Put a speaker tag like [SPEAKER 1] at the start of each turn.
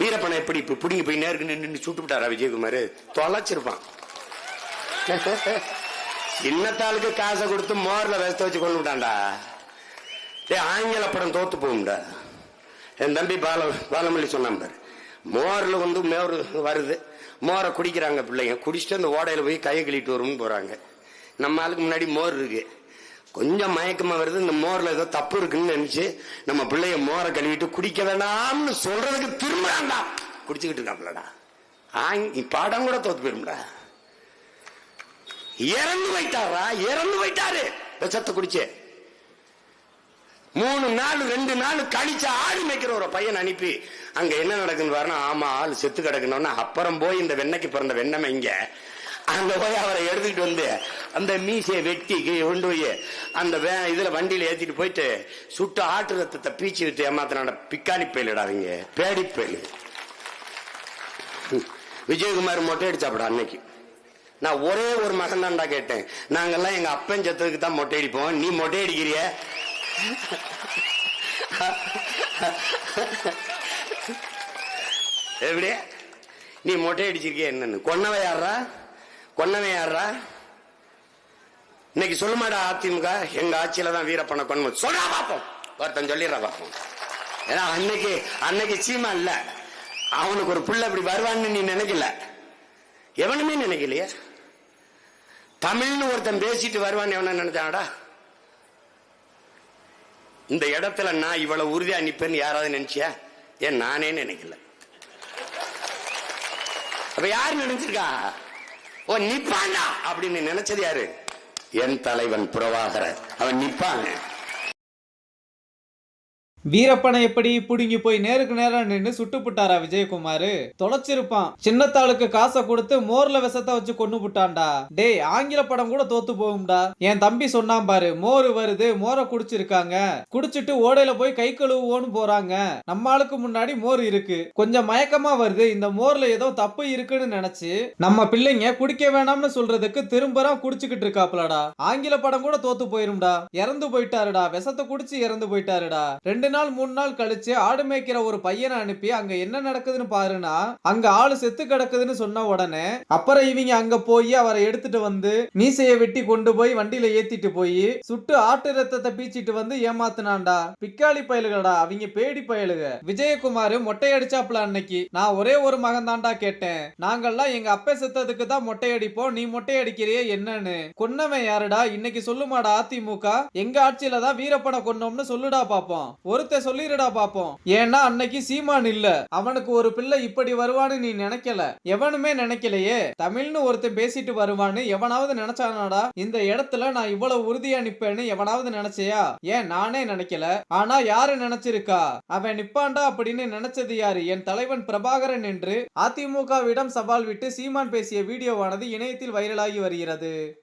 [SPEAKER 1] வீரப்பனை எப்படி இப்ப பிடிங்கி போய் நேருக்கு நின்று சுட்டு விட்டாரா விஜயகுமார்? தொலைச்சிருப்பான். சின்னத்தாளுக்கு காசை கொடுத்து மோர்ல விஷத்தை வச்சு கொண்டு விட்டான்டா. ஏ ஆங்கில படம் தோத்து போகும்டா. என் தம்பி பால பாலமல்லி சொன்னான் பாரு. மோர்ல வந்து மோர் வருது. மோரை குடிக்கிறாங்க பிள்ளைங்க. குடிச்சிட்டு அந்த ஓடையில போய் கையை கழுவிட்டு வரும்னு போறாங்க. நம்ம ஆளுக்கு முன்னாடி மோர் இருக்கு. கொஞ்சம் மயக்கமா வருது. இந்த மோர்ல ஏதோ தப்பு இருக்குன்னு நினைச்சு நம்ம பிள்ளைய மோரை கழுவிட்டு குடிக்க வேண்டாம்னு சொல்றதுக்கு திரும்புறான்டா. குடிச்சுக்கிட்டு இருக்காப்லடா. ஆங்கி படம் கூட தோத்து போயிரும்டா. இறந்து போயிட்டாரா இறந்து போயிட்டாரு. விஷத்தை குடிச்சு. மூணு நாள் ரெண்டு நாள் கழிச்சு ஆடு மேய்க்கிற ஒரு பையன் அனுப்பி அங்க என்ன நடக்குன்னு பாருன்னா ஆமா ஆள் செத்து கிடக்கணும்னா அப்புறம் போய் இந்த வெண்ணைக்கு பிறந்த வெண்ணமை இங்க. அங்க போய் அவரை எடுத்துக்கிட்டு வந்து அந்த மீசையை வெட்டி கொண்டு போய் அந்த வே இதுல வண்டியில ஏத்திட்டு போயிட்டு சுட்டு ஆட்டு ரத்தத்தை பீச்சு விட்டு ஏமாத்தினாட பிக்காளி பயிலிடாதீங்க பேடி பயில். விஜயகுமார் மொட்டை அடிச்சாப்படா அன்னைக்கு. நான் ஒரே ஒரு மகன் தான்டா கேட்டேன். நாங்கெல்லாம் எங்க அப்பன் செத்ததுக்கு தான் மொட்டை அடிப்போம். நீ மொட்டை அடிக்கிறிய? எப்படி? நீ மொட்டை அடிச்சிருக்கிய என்னன்னு? கொன்னவை யாரா கொன்னவன் யாரா இன்னைக்கு சொல்லுமாடா அதிமுக? எங்க ஆட்சியில தான் வீரப்பண்ண கொன்ம சொல்றா பாப்போம். ஒருத்தன் சொல்லிடுறா பாப்போம். ஏன்னா அன்னைக்கு அன்னைக்கு சீமா இல்ல. அவனுக்கு ஒரு புள்ள இப்படி வருவான்னு நீ நினைக்கல. எவனுமே நினைக்கலையே. தமிழ்னு ஒருத்தன் பேசிட்டு வருவான்னு எவன நினைச்சாடா இந்த இடத்துல நான் இவ்வளவு உறுதியா நிப்பேன்னு யாராவது நினைச்சியா? ஏன் நானே நினைக்கல. அப்ப யார் நினைச்சிருக்கா? ஓ நிப்பாண்டா! அப்படின்னு நினைச்சது யாரு? என் தலைவன் புறவாகர அவன் நிப்பாங்க
[SPEAKER 2] வீரப்பனை எப்படி புடுங்கி போய் நேருக்கு நேரா நின்னு சுட்டு புட்டாரா விஜயகுமார்? தொலைச்சிருப்பான். சின்னத்தாளுக்கு காசை கொடுத்து மோர்ல விஷத்தை வச்சு கொண்டு புட்டான்டா. டேய் ஆங்கில படம் கூட தோத்து போகும்டா. என் தம்பி சொன்னான் பாரு மோர் வருது மோரை குடிச்சிருக்காங்க. குடிச்சிட்டு ஓடையில போய் கை கழுவுவோன்னு போறாங்க. நம்ம ஆளுக்கு முன்னாடி மோர் இருக்கு. கொஞ்சம் மயக்கமா வருது இந்த மோர்ல ஏதோ தப்பு இருக்குன்னு நினைச்சு நம்ம பிள்ளைங்க குடிக்க வேணாம்னு சொல்றதுக்கு திரும்பறா குடிச்சுக்கிட்டு இருக்காப்லடா. ஆங்கில படம் கூட தோத்து போயிரும்டா. இறந்து போயிட்டாருடா விஷத்தை குடிச்சு இறந்து போயிட்டாருடா. ரெண்டு நாள் மூணு நாள் கழிச்சு ஆடு மேய்க்கிற ஒரு பையனை அனுப்பி அங்க என்ன நடக்குதுன்னு பாருன்னா அங்க ஆளு செத்து கிடக்குதுன்னு சொன்ன உடனே அப்புறம் இவங்க அங்க போய் அவரை எடுத்துட்டு வந்து மீசையை வெட்டி கொண்டு போய் வண்டியில ஏத்திட்டு போய் சுட்டு ஆட்டு ரத்தத்தை பீச்சிட்டு வந்து ஏமாத்துனாண்டா பிக்காளி பயலுகடா அவங்க பேடி பயலுக. விஜயகுமார் மொட்டை அடிச்சாப்ல அன்னைக்கு நான் ஒரே ஒரு மகன் தாண்டா கேட்டேன். நாங்கெல்லாம் எங்க அப்பா செத்ததுக்கு தான் மொட்டை அடிப்போம் நீ மொட்டை அடிக்கிறிய என்னன்னு? கொன்னவன் யாருடா? இன்னைக்கு சொல்லுமாடா அதிமுக? எங்க ஆட்சியில தான் வீரப்பனை கொன்னோம்னு சொல்லுடா பாப்போம். ஒரு ஒருத்த சொல்லிடுடா பாப்போம். ஏன்னா அன்னைக்கு சீமான் இல்ல. அவனுக்கு ஒரு பிள்ளை இப்படி வருவான்னு நீ நினைக்கல. எவனுமே நினைக்கலையே. தமிழ்னு ஒருத்தன் பேசிட்டு வருவான்னு எவனாவது நினைச்சானாடா? இந்த இடத்துல நான் இவ்வளவு உறுதியா நிப்பேன்னு எவனாவது நினைச்சியா? ஏன் நானே நினைக்கல. ஆனா யாரு நினைச்சிருக்கா? அவன் நிப்பான்டா அப்படின்னு நினைச்சது யாரு? என் தலைவன் பிரபாகரன் என்று அதிமுகவிடம் சவால் விட்டு சீமான் பேசிய வீடியோவானது இணையத்தில் வைரலாகி வருகிறது.